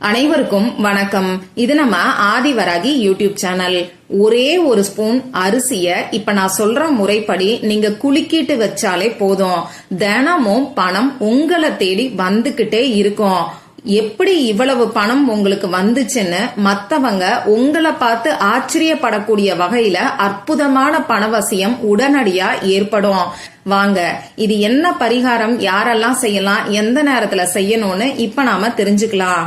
அனைவருக்கும் வணக்கம். இது நம்ம ஆதிவராகி யூடியூப் சேனல். ஒரே ஒரு ஸ்பூன் அரிசிய இப்ப நான் சொல்ற முறைப்படி நீங்க குலுக்கிட்டு வச்சாலே போதும். தினமும் பணம் உங்களை தேடி வந்துகிட்டே இருக்கும். எப்படி இவ்வளவு பணம் உங்களுக்கு வந்துச்சுன்னு மத்தவங்க உங்களை பார்த்து ஆச்சரியப்படக்கூடிய வகையில அற்புதமான பணவசியம் உடனடியா ஏற்படும். வாங்க இது என்ன பரிகாரம்? யாரெல்லாம் செய்யலாம்? எந்த நேரத்துல செய்யணும்னு இப்ப நாம தெரிஞ்சுக்கலாம்.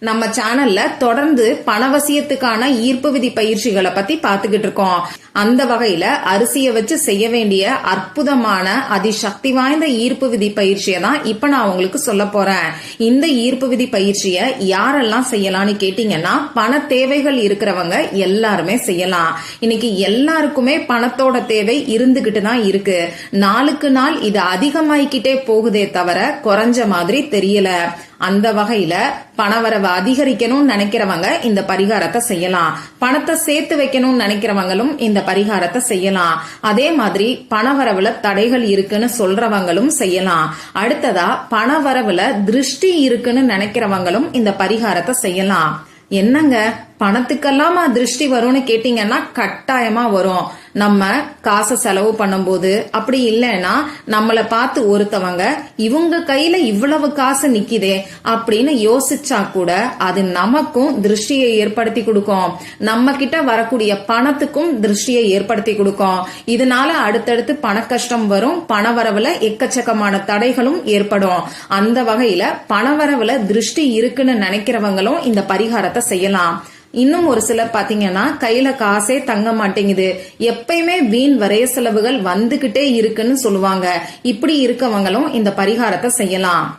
நம்ம சேனல்ல தொடர்ந்து பணவசியத்துக்கான ஈர்ப்பு விதி பயிற்சிகளை பத்தி பாத்துக்கிட்டு இருக்கோம். அந்த வகையில அரிசியை வச்சு செய்ய வேண்டிய அற்புதமான அதிசக்தி வாய்ந்த ஈர்ப்பு விதி பயிற்சியை தான் இப்ப நான் உங்களுக்கு சொல்ல போறேன். இந்த ஈர்ப்பு விதி பயிற்சியை யாரெல்லாம் செய்யலாம்னு கேட்டீங்கன்னா பண தேவைகள் இருக்கிறவங்க எல்லாருமே செய்யலாம். இன்னைக்கு எல்லாருக்குமே பணத்தோட தேவை இருந்துகிட்டு தான் இருக்கு. நாளுக்கு நாள் இது அதிகமாயிக்கிட்டே போகுதே தவிர குறைஞ்ச மாதிரி தெரியல. அந்த வகையில பணவரவை அதிகரிக்கணும்னு நினைக்கிறவங்க இந்த பரிகாரத்தை செய்யலாம். பணத்தை சேர்த்து வைக்கணும்னு நினைக்கிறவங்களும் இந்த பரிகாரத்தை செய்யலாம். அதே மாதிரி பணவரவுல தடைகள் இருக்குன்னு சொல்றவங்களும் செய்யலாம். அடுத்ததா பணவரவுல திருஷ்டி இருக்குன்னு நினைக்கிறவங்களும் இந்த பரிகாரத்தை செய்யலாம். என்னங்க? பணத்துக்கெல்லாமா திருஷ்டி வரும்னு கேட்டீங்கன்னா கட்டாயமா வரும். நம்ம காசை செலவு பண்ணும்போது அப்படி இல்லைன்னா நம்மளை பார்த்து ஒருத்தவங்க இவங்க கையில இவ்வளவு காசு நிக்குதே அப்படின்னு யோசிச்சா கூட அது நமக்கும் திருஷ்டியை ஏற்படுத்தி கொடுக்கும். நம்ம கிட்ட வரக்கூடிய பணத்துக்கும் திருஷ்டியை ஏற்படுத்தி கொடுக்கும். இதனால அடுத்தடுத்து பண கஷ்டம் வரும் பணவரவுல எக்கச்சக்கமான தடைகளும் ஏற்படும். அந்த வகையில பணவரவுல திருஷ்டி இருக்குன்னு நினைக்கிறவங்களும் இந்த பரிகாரத்தை செய்யலாம். இன்னும் ஒரு சிலர் பாத்தீங்கன்னா கையில காசே தங்க மாட்டேங்குது. எப்பயுமே வீண் வரைய செலவுகள் வந்துகிட்டே இருக்குன்னு சொல்லுவாங்க. இப்படி இருக்கவங்களும் இந்த பரிகாரத்தை செய்யலாம்.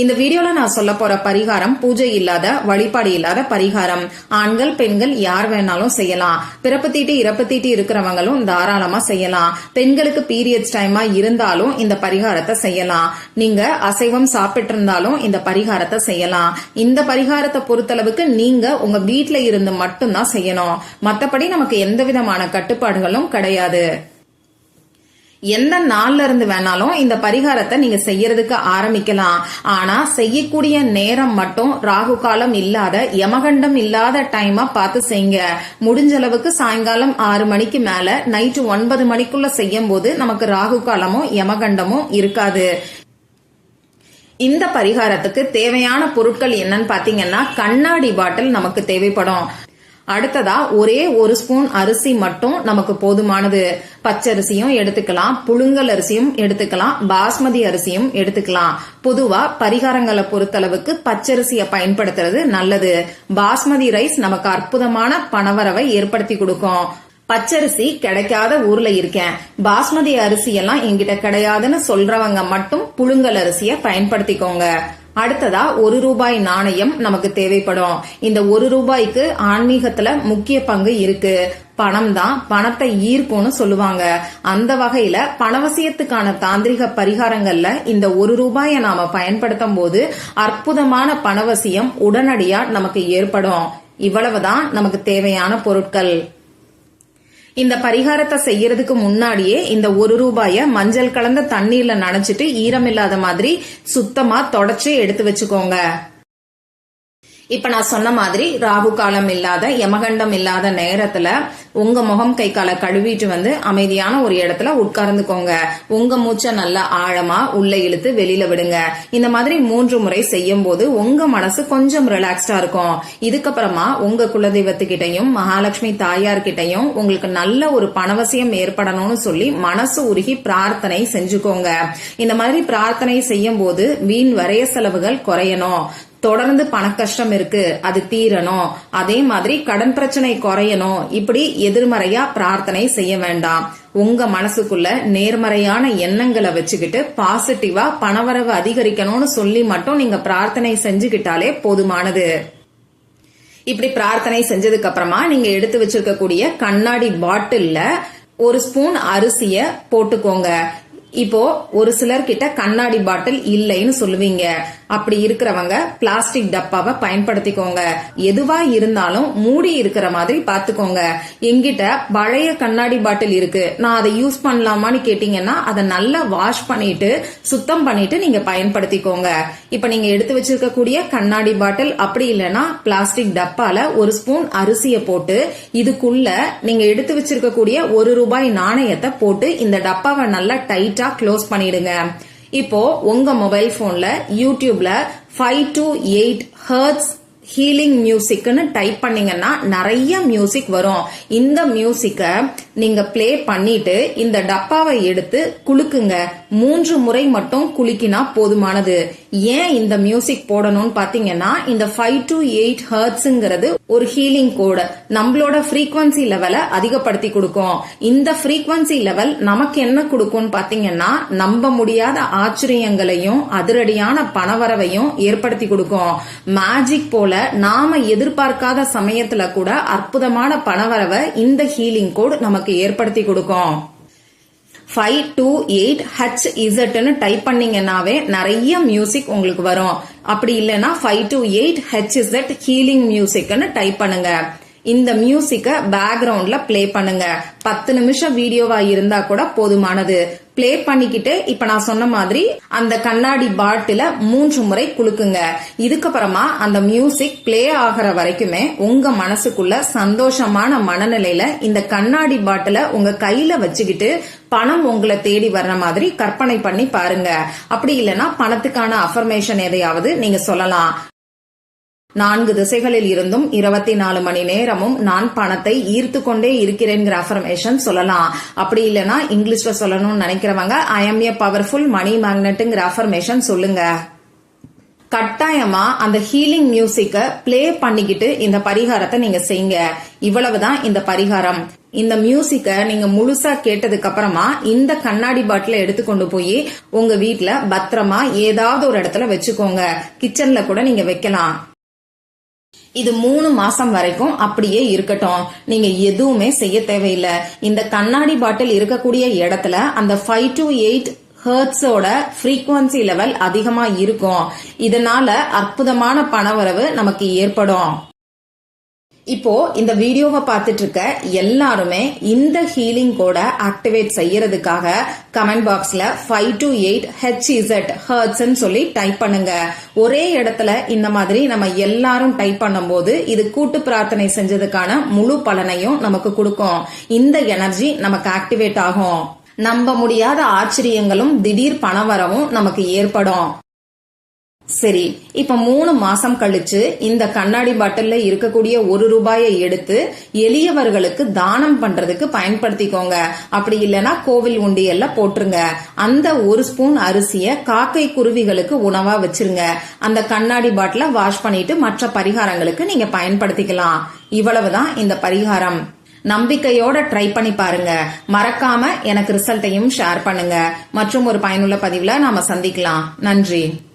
இந்த வீடியோல நான் சொல்ல போற பரிகாரம் பூஜை இல்லாத வழிபாடு இல்லாத பரிகாரம். ஆண்கள் பெண்கள் யார் வேணாலும் செய்யலாம். பிறப்பு தீட்டு இறப்பு தீட்டு இருக்கிறவங்களும் தாராளமா செய்யலாம். பெண்களுக்கு பீரியட்ஸ் டைமா இருந்தாலும் இந்த பரிகாரத்தை செய்யலாம். நீங்க அசைவம் சாப்பிட்டு இருந்தாலும் இந்த பரிகாரத்தை செய்யலாம். இந்த பரிகாரத்தை பொறுத்தளவுக்கு நீங்க உங்க வீட்டுல இருந்து மட்டும்தான் செய்யணும். மத்தபடி நமக்கு எந்த விதமான கட்டுப்பாடுகளும் கிடையாது. எந்த நாள்ல இருந்து வேணாலும் இந்த பரிகாரத்தை நீங்க செய்யறதுக்கு ஆரம்பிக்கலாம். ஆனா செய்யக்கூடிய நேரம் மட்டும் ராகு காலம் இல்லாத யமகண்டம் இல்லாத டைமா பார்த்து செய்யுங்க. முடிஞ்ச அளவுக்கு சாயங்காலம் ஆறு மணிக்கு மேல நைட்டு ஒன்பது மணிக்குள்ள செய்யும் போது நமக்கு ராகு காலமும் யமகண்டமும் இருக்காது. இந்த பரிகாரத்துக்கு தேவையான பொருட்கள் என்னன்னு பாத்தீங்கன்னா கண்ணாடி பாட்டில் நமக்கு தேவைப்படும். அடுத்ததா ஒரே ஒரு ஸ்பூன் அரிசி மட்டும் நமக்கு போதுமானது. பச்சரிசியும் எடுத்துக்கலாம் புழுங்கல் அரிசியும் எடுத்துக்கலாம் பாஸ்மதி அரிசியும் எடுத்துக்கலாம். பொதுவா பரிகாரங்களை பொறுத்தளவுக்கு பச்சரிசியை பயன்படுத்துறது நல்லது. பாஸ்மதி ரைஸ் நமக்கு அற்புதமான பணவரவை ஏற்படுத்தி கொடுக்கும். பச்சரிசி கிடைக்காத ஊர்ல இருக்கேன். பாஸ்மதி அரிசி எல்லாம் எங்கிட்ட கிடையாதுன்னு சொல்றவங்க மட்டும் புழுங்கல் அரிசிய பயன்படுத்திக்கோங்க. அடுத்ததா ஒரு ரூபாய் நாணயம் நமக்கு தேவைப்படும். இந்த ஒரு ரூபாய்க்கு ஆன்மீகத்துல முக்கிய பங்கு இருக்கு. பணம் தான் பணத்தை ஈர்க்கும்னு சொல்லுவாங்க. அந்த வகையில பணவசியத்துக்கான தாந்திரிக பரிகாரங்கள்ல இந்த ஒரு ரூபாயை நாம பயன்படுத்தும் போது அற்புதமான பணவசியம் உடனடியா நமக்கு ஏற்படும். இவ்வளவுதான் நமக்கு தேவையான பொருட்கள். இந்த பரிகாரத்தை செய்யறதுக்கு முன்னாடியே இந்த ஒரு ரூபாய மஞ்சள் கலந்த தண்ணீர்ல நனைச்சிட்டு ஈரம் இல்லாத மாதிரி சுத்தமா தொடச்சு எடுத்து வச்சுக்கோங்க. இப்ப நான் சொன்ன மாதிரி ராகு காலம் இல்லாத யமகண்டம் இல்லாத நேரத்துல உங்க முகம் கை காலை கழுவிட்டு வந்து அமைதியான ஒரு இடத்துல உட்கார்ந்துக்கோங்க. உங்க மூச்சை நல்லா ஆழமா உள்ள இழுத்து வெளியில விடுங்க. இந்த மாதிரி மூன்று முறை செய்யும் போது உங்க மனசு கொஞ்சம் ரிலாக்ஸ்டா இருக்கும். இதுக்கப்புறமா உங்க குலதெய்வத்துக்கிட்டையும் மகாலட்சுமி தாயார்கிட்டையும் உங்களுக்கு நல்ல ஒரு பணவசியம் ஏற்படணும்னு சொல்லி மனசு உருகி பிரார்த்தனை செஞ்சுக்கோங்க. இந்த மாதிரி பிரார்த்தனை செய்யும் போது வீண் வரைய செலவுகள் குறையணும். தொடர்ந்து பணக்கஷ்டம் இருக்கு அது தீரணும். அதே மாதிரி கடன் பிரச்சனை குறையணும். இப்படி எதிர்மறையா பிரார்த்தனை செய்ய வேண்டாம். உங்க மனசுக்குள்ள நேர்மறையான எண்ணங்களை வச்சுக்கிட்டு பாசிட்டிவா பணவரவு அதிகரிக்கணும்னு சொல்லி மட்டும் நீங்க பிரார்த்தனை செஞ்சுக்கிட்டாலே போதுமானது. இப்படி பிரார்த்தனை செஞ்சதுக்கு அப்புறமா நீங்க எடுத்து வச்சிருக்கக்கூடிய கண்ணாடி பாட்டில்ல ஒரு ஸ்பூன் அரிசிய போட்டுக்கோங்க. இப்போ ஒரு சிலர் கிட்ட கண்ணாடி பாட்டில் இல்லைன்னு சொல்லுவீங்க. அப்படி இருக்கிறவங்க பிளாஸ்டிக் டப்பாவை பயன்படுத்திக்கோங்க. எதுவா இருந்தாலும் மூடி இருக்கிற மாதிரி பாத்துக்கோங்க எங்கிட்ட பழைய கண்ணாடி பாட்டில் இருக்கு. நான் அதை யூஸ் பண்ணலாமான்னு கேட்டீங்கன்னா அதை நல்லா வாஷ் பண்ணிட்டு சுத்தம் பண்ணிட்டு நீங்க பயன்படுத்திக்கோங்க. இப்ப நீங்க எடுத்து வச்சிருக்கக்கூடிய கண்ணாடி பாட்டில் அப்படி இல்லைன்னா பிளாஸ்டிக் டப்பால ஒரு ஸ்பூன் அரிசியை போட்டு இதுக்குள்ள நீங்க எடுத்து வச்சிருக்கக்கூடிய ஒரு ரூபாய் நாணயத்தை போட்டு இந்த டப்பாவை நல்லா டைட் டைட்டா க்ளோஸ் பண்ணிடுங்க. இப்போ உங்க மொபைல் போன்ல யூடியூப்ல five two eight hertz healing மியூசிக்னு type பண்ணீங்கன்னா நிறைய மியூசிக் வரும். இந்த மியூசிக்கை நீங்க ப்ளே பண்ணிட்டு இந்த டப்பாவை எடுத்து குலுக்குங்க. மூன்று முறை மட்டும் குலுக்கினா போதுமானது. ஏன் இந்த மியூசிக் போடணும்னு பாத்தீங்கன்னா இந்த ஃபைவ் டு எயிட் ஹர்ட்ஸ்ங்கிறது ஒரு ஹீலிங் கோடு நம்மளோட ஃப்ரீக்வன்சி லெவலை அதிகப்படுத்தி கொடுக்கும். இந்த ஃப்ரீக்வன்சி லெவல் நமக்கு என்ன கொடுக்கும்னு பாத்தீங்கன்னா நம்ப முடியாத ஆச்சரியங்களையும் அதிரடியான பணவரவையும் ஏற்படுத்தி கொடுக்கும். மேஜிக் போல நாம எதிர்பார்க்காத சமயத்துல கூட அற்புதமான பணவரவை இந்த ஹீலிங் கோட் நமக்கு ஏற்படுத்தி கொடுக்கும். ஃபைவ் டூ எயிட் ஹச் இசட்னு டைப் பண்ணீங்கன்னாவே நிறைய மியூசிக் உங்களுக்கு வரும். அப்படி இல்லைன்னா five two eight H Z healing மியூசிக்னு type பண்ணுங்க. இந்த மியூசிக்கை பேக்ரவுண்ட்ல ப்ளே பண்ணுங்க. பத்து நிமிஷம் வீடியோவா இருந்தா கூட போதுமானது. ப்ளே பண்ணிக்கிட்டு இப்ப நான் சொன்ன மாதிரி அந்த கண்ணாடி பாட்டில மூன்று முறை குலுக்குங்க. இதுக்கப்புறமா அந்த மியூசிக் ப்ளே ஆகிற வரைக்குமே உங்க மனசுக்குள்ள சந்தோஷமான மனநிலையில இந்த கண்ணாடி பாட்டில உங்க கையில வச்சுக்கிட்டு பணம் உங்களை தேடி வர்ற மாதிரி கற்பனை பண்ணி பாருங்க. அப்படி இல்லைன்னா பணத்துக்கான அஃபர்மேஷன் எதையாவது நீங்க சொல்லலாம். நான்கு திசைகளில் இருந்தும் இருபத்தி நாலு மணி நேரமும் நான் பணத்தை ஈர்த்து கொண்டே இருக்கிறேங்கிற அஃபர்மேஷன் சொல்லலாம். அப்படி இல்லைன்னா இங்கிலீஷ்ல சொல்லணும்னு நினைக்கிறவங்க I am a powerful money மேக்னெட்டுங்கிற affirmation சொல்லுங்க. கட்டாயமா அந்த ஹீலிங் மியூசிக்க ப்ளே பண்ணிக்கிட்டு இந்த பரிகாரத்தை நீங்க செய்யுங்க. இவ்வளவுதான் இந்த பரிகாரம். இந்த மியூசிக்க நீங்க முழுசா கேட்டதுக்கு அப்புறமா இந்த கண்ணாடி பாட்டில எடுத்துக்கொண்டு போய் உங்க வீட்டுல பத்திரமா ஏதாவது ஒரு இடத்துல வச்சுக்கோங்க. கிச்சன்ல கூட நீங்க வைக்கலாம். இது மூணு மாசம் வரைக்கும் அப்படியே இருக்கட்டும். நீங்க எதுவுமே செய்ய தேவையில்லை. இந்த கண்ணாடி பாட்டில் இருக்கக்கூடிய இடத்துல அந்த ஃபைவ் டு எயிட் ஹர்ட்ஸோட ஃப்ரீக்குவன்சி லெவல் அதிகமா இருக்கும். இதனால அற்புதமான பணவரவு நமக்கு ஏற்படும். இப்போ இந்த வீடியோவை பார்த்துட்டு இருக்க எல்லாருமே இந்த ஹீலிங் கோட ஆக்டிவேட் செய்யறதுக்காக கமெண்ட் பாக்ஸ்ல five two eight H Z hertz சொல்லி டைப் பண்ணுங்க. ஒரே இடத்துல இந்த மாதிரி நம்ம எல்லாரும் டைப் பண்ணும்போது இது கூட்டு பிரார்த்தனை செஞ்சதுக்கான முழு பலனையும் நமக்கு கொடுக்கும். இந்த எனர்ஜி நமக்கு ஆக்டிவேட் ஆகும். நம்ப முடியாத ஆச்சரியங்களும் திடீர் பணவரவும் நமக்கு ஏற்படும். சரி இப்ப மூணு மாசம் கழிச்சு இந்த கண்ணாடி பாட்டில்ல இருக்கக்கூடிய ஒரு ரூபாயை எடுத்து எளியவர்களுக்கு தானம் பண்றதுக்கு பயன்படுத்திக்கோங்க. அப்படி இல்லைன்னா கோவில் உண்டியல்ல போட்டுருங்க. அந்த ஒரு ஸ்பூன் அரிசிய காக்கை குருவிகளுக்கு உணவா வச்சிருங்க. அந்த கண்ணாடி பாட்டில வாஷ் பண்ணிட்டு மற்ற பரிகாரங்களுக்கு நீங்க பயன்படுத்திக்கலாம். இவ்வளவுதான் இந்த பரிகாரம். நம்பிக்கையோட ட்ரை பண்ணி பாருங்க. மறக்காம எனக்கு ரிசல்ட்டையும் ஷேர் பண்ணுங்க. மற்றும் ஒரு பயனுள்ள பதிவுல நாம சந்திக்கலாம். நன்றி.